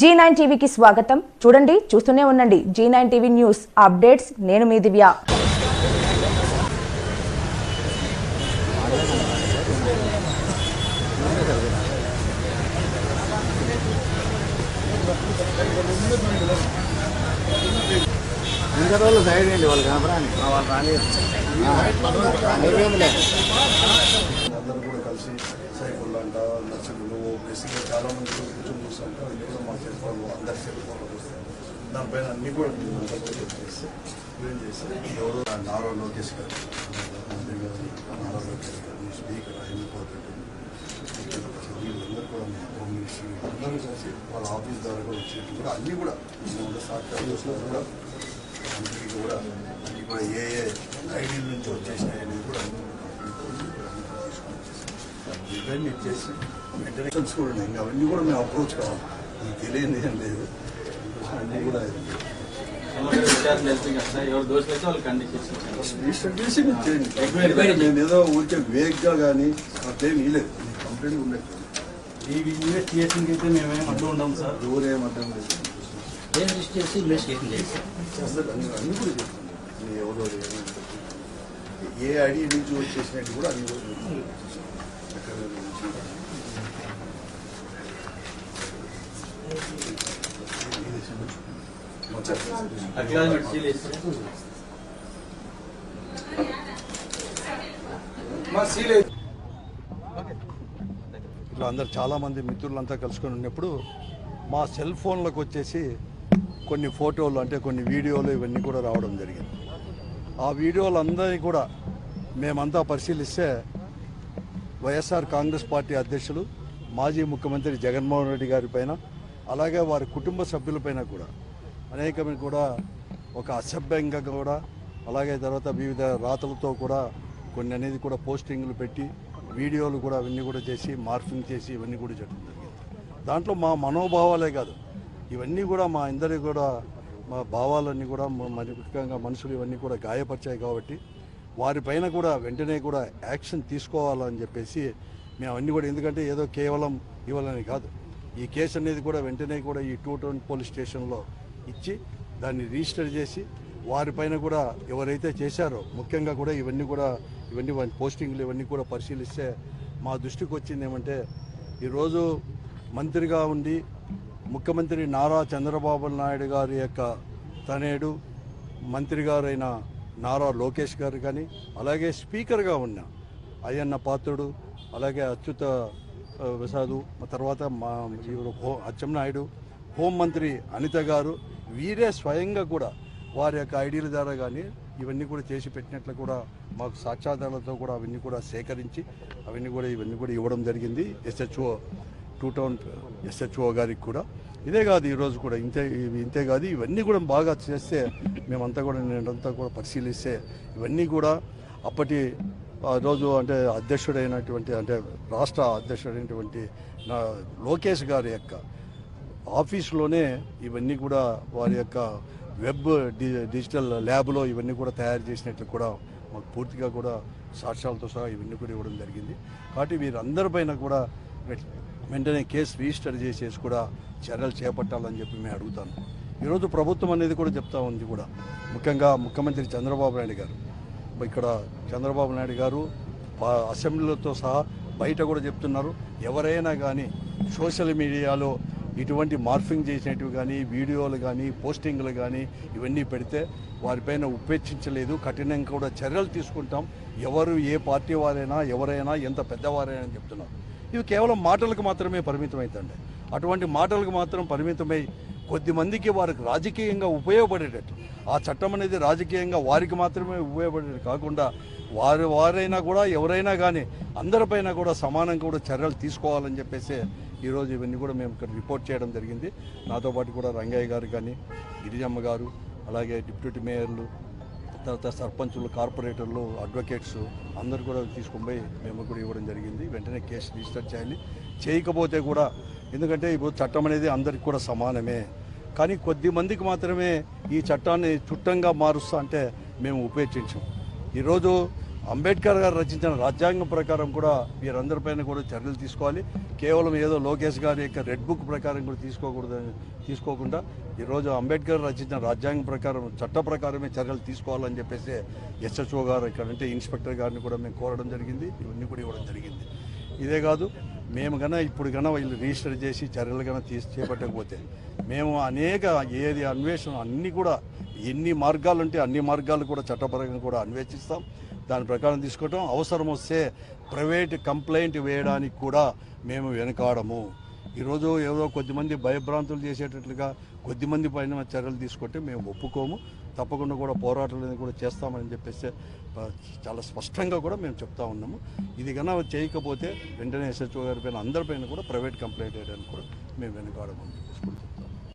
G nine టీవీకి స్వాగతం. చూడండి చూస్తూనే ఉండండి. Zee nine TV news updates. నేను మీ దివ్య. ఇంకా రోజులు సైడ్ అండి వాళ్ళు కనపరాని వాళ్ళు రాని అందరూ కూడా కలిసి సైకిల్ అంట నర్సింగ్లు బేసిక్గా చాలా మంది కూర్చొని చూస్తుంటే అది కూడా మా సెల్ ఫోన్ అందరి సెల్ వస్తాయి దానిపైన అన్ని కూడా మేము అందరూ చేసి క్లీన్ చేసి ఎవరు నారో లోకేష్ గారు మంత్రి నారో లోకేష్ గారు స్పీకర్ ఆయన వీళ్ళందరూ కూడా హోమ్ మినిస్టర్ అందరూ కలిసి వాళ్ళ ఆఫీస్ ద్వారా కూడా వచ్చేట్టు కూడా అన్నీ కూడా మేము సాక్షాత్ చూసినా కూడా అందరికీ కూడా అన్నీ కూడా ఏ ఏ ఐడీల నుంచి వచ్చేసినాయి అనేది కూడా ఇవన్నీ చేసి వెంటనే కూడా ఉన్నాయి ఇంకా అవన్నీ కూడా మేము అప్రోచ్ కావాలి మీకు తెలియదు ఏం లేదు అన్నీ కూడా విచారణ వాళ్ళు నేను ఏదో ఊరికే వేగ్గా కానీ అట్లేం ఇలేదు కంప్లైంట్ ఉండదు ఈ ఇన్వెస్టిగేషన్కి అయితే మేమేం అడ్డు ఉండం సార్ ఎవరేం లేదు చేసి ఇన్వెస్టిగేషన్ చేసి చేస్తారు అన్ని అన్ని కూడా చేస్తాను ఎవరో ఏ ఐడి నుంచి వచ్చేసినట్టు కూడా అన్ని కూడా చేస్తాను. ఇట్లా అందరు చాలామంది మిత్రులంతా కలుసుకొని ఉన్నప్పుడు మా సెల్ ఫోన్లకు వచ్చేసి కొన్ని ఫోటోలు అంటే కొన్ని వీడియోలు ఇవన్నీ కూడా రావడం జరిగింది ఆ వీడియోలు అందరినీ కూడా మేమంతా పరిశీలిస్తే వైఎస్ఆర్ కాంగ్రెస్ పార్టీ అధ్యక్షులు మాజీ ముఖ్యమంత్రి జగన్మోహన్ రెడ్డి గారి పైన అలాగే వారి కుటుంబ సభ్యులపైన కూడా అనేకమైన కూడా ఒక అసభ్యంగా కూడా అలాగే తర్వాత వివిధ రాతలతో కూడా కొన్ని అనేది కూడా పోస్టింగ్లు పెట్టి వీడియోలు కూడా అవన్నీ కూడా చేసి మార్ఫింగ్ చేసి ఇవన్నీ కూడా చేయడం జరిగింది. దాంట్లో మా మనోభావాలే కాదు. ఇవన్నీ కూడా మా అందరి కూడా మా భావాలన్నీ కూడా మరి ముఖ్యంగా మనుషులు ఇవన్నీ కూడా గాయపరిచాయి కాబట్టి వారిపైన కూడా వెంటనే కూడా యాక్షన్ తీసుకోవాలని చెప్పేసి మేము అన్నీ కూడా ఎందుకంటే ఏదో కేవలం ఇవ్వాలని కాదు. ఈ కేసు అనేది కూడా వెంటనే కూడా ఈ టూ టౌన్ పోలీస్ స్టేషన్లో ఇచ్చి దాన్ని రిజిస్టర్ చేసి వారిపైన కూడా ఎవరైతే చేశారో ముఖ్యంగా కూడా ఇవన్నీ కూడా ఇవన్నీ పోస్టింగ్లు ఇవన్నీ కూడా పరిశీలిస్తే మా దృష్టికి వచ్చింది ఏమంటే ఈరోజు మంత్రిగా ఉండి ముఖ్యమంత్రి నారా చంద్రబాబు నాయుడు గారి యొక్క తనేడు మంత్రి గారైన నారా లోకేష్ గారు కానీ అలాగే స్పీకర్గా ఉన్న అయ్యన్న పాత్రుడు అలాగే అచ్యుత ప్రసాదు తర్వాత మా ఈవిడ హో- అచ్చెన్నాయుడు హోంమంత్రి అనిత గారు వీరే స్వయంగా కూడా వారి యొక్క ఐడీల ద్వారా కానీ ఇవన్నీ కూడా చేసి పెట్టినట్లు కూడా మాకు సాక్ష్యాధారాలతో కూడా అవన్నీ కూడా సేకరించి అవన్నీ కూడా ఇవన్నీ కూడా ఇవ్వడం జరిగింది. ఎస్హెచ్ఓ టూ టౌన్ ఎస్హెచ్ఓ గారికి కూడా. ఇదే కాదు ఈరోజు కూడా ఇంతే ఇంతే కాదు ఇవన్నీ కూడా బాగా చేస్తే మేమంతా కూడా నేనంతా కూడా పరిశీలిస్తే ఇవన్నీ కూడా అప్పటి ఆ రోజు అంటే అధ్యక్షుడైనటువంటి అంటే రాష్ట్ర అధ్యక్షుడైనటువంటి నా లోకేష్ గారి యొక్క ఆఫీస్లోనే ఇవన్నీ కూడా వారి యొక్క వెబ్ డి డిజిటల్ ల్యాబ్లో ఇవన్నీ కూడా తయారు చేసినట్లు కూడా మాకు పూర్తిగా కూడా సాక్ష్యాలతో సహా ఇవన్నీ కూడా ఇవ్వడం జరిగింది. కాబట్టి వీరందరిపైన కూడా వెంటనే కేసు రిజిస్టర్ చేసేసి కూడా చర్యలు చేపట్టాలని చెప్పి మేము అడుగుతాను. ఈరోజు ప్రభుత్వం అనేది కూడా చెప్తా ఉంది కూడా. ముఖ్యంగా ముఖ్యమంత్రి చంద్రబాబు నాయుడు గారు. ఇక్కడ చంద్రబాబు నాయుడు గారు అసెంబ్లీలతో సహా బయట కూడా చెప్తున్నారు. ఎవరైనా కానీ సోషల్ మీడియాలో ఇటువంటి మార్ఫింగ్ చేసినట్టు కానీ వీడియోలు కానీ పోస్టింగ్లు కానీ ఇవన్నీ పెడితే వారిపైన ఉపేక్షించలేదు. కఠినంగా కూడా చర్యలు తీసుకుంటాం. ఎవరు ఏ పార్టీ వారైనా ఎవరైనా ఎంత పెద్దవారైనా అని చెప్తున్నారు. ఇవి కేవలం మాటలకు మాత్రమే పరిమితం అటువంటి మాటలకు మాత్రం పరిమితమై కొద్ది మందికి వారికి రాజకీయంగా ఉపయోగపడేటట్టు. ఆ చట్టం అనేది రాజకీయంగా వారికి మాత్రమే ఉపయోగపడేది కాకుండా వారు వారైనా కూడా ఎవరైనా కానీ అందరిపైన కూడా సమానంగా కూడా చర్యలు తీసుకోవాలని చెప్పేసి ఈరోజు ఇవన్నీ కూడా మేము ఇక్కడ రిపోర్ట్ చేయడం జరిగింది. నాతో పాటు కూడా రంగయ్య గారు కానీ గిరిజమ్మ గారు అలాగే డిప్యూటీ మేయర్లు తర్వాత సర్పంచులు కార్పొరేటర్లు అడ్వకేట్స్ అందరు కూడా తీసుకొని పోయి మేము కూడా ఇవ్వడం జరిగింది. వెంటనే కేసు రిజిస్టర్ చేయాలి. చేయకపోతే కూడా ఎందుకంటే ఇప్పుడు చట్టం అనేది అందరికి కూడా సమానమే. కానీ కొద్ది మందికి మాత్రమే ఈ చట్టాన్ని చుట్టంగా మారుస్తా అంటే మేము ఉపేక్షించాం. ఈరోజు అంబేద్కర్ గారు రచించిన రాజ్యాంగం ప్రకారం కూడా వీరందరిపైన కూడా చర్యలు తీసుకోవాలి. కేవలం ఏదో లోకేష్ గారి యొక్క రెడ్ బుక్ ప్రకారం కూడా తీసుకోకూడదని తీసుకోకుండా ఈరోజు అంబేద్కర్ రచించిన రాజ్యాంగం ప్రకారం చట్ట ప్రకారమే చర్యలు తీసుకోవాలని చెప్పేసి ఎస్హెచ్ఓ గారు ఇక్కడ అంటే ఇన్స్పెక్టర్ గారిని కూడా మేము కోరడం జరిగింది. ఇవన్నీ కూడా ఇవ్వడం జరిగింది. ఇదే కాదు మేము కన్నా ఇప్పుడు కన్నా వీళ్ళు రిజిస్టర్ చేసి చర్యలు కన్నా తీసి చేపట్టకపోతే మేము అనేక ఏది అన్వేషణ అన్నీ కూడా ఎన్ని మార్గాలు ఉంటే అన్ని మార్గాలు కూడా చట్టపరంగా కూడా అన్వేషిస్తాం. దాని ప్రకారం తీసుకోవటం. అవసరం వస్తే ప్రైవేట్ కంప్లైంట్ వేయడానికి కూడా మేము వెనకాడము. ఈరోజు ఏదో కొద్దిమంది భయభ్రాంతులు చేసేటట్లుగా కొద్దిమంది పైన చర్యలు తీసుకుంటే మేము ఒప్పుకోము. తప్పకుండా కూడా పోరాటాలు అనేది కూడా చేస్తామని చెప్పేసి చాలా స్పష్టంగా కూడా మేము చెప్తా ఉన్నాము. ఇది కన్నా చేయకపోతే వెంటనే ఎస్హెచ్ఓ గారి పైన అందరిపైన కూడా ప్రైవేట్ కంప్లైంట్ వేయడానికి కూడా మేము వెనుకాడము.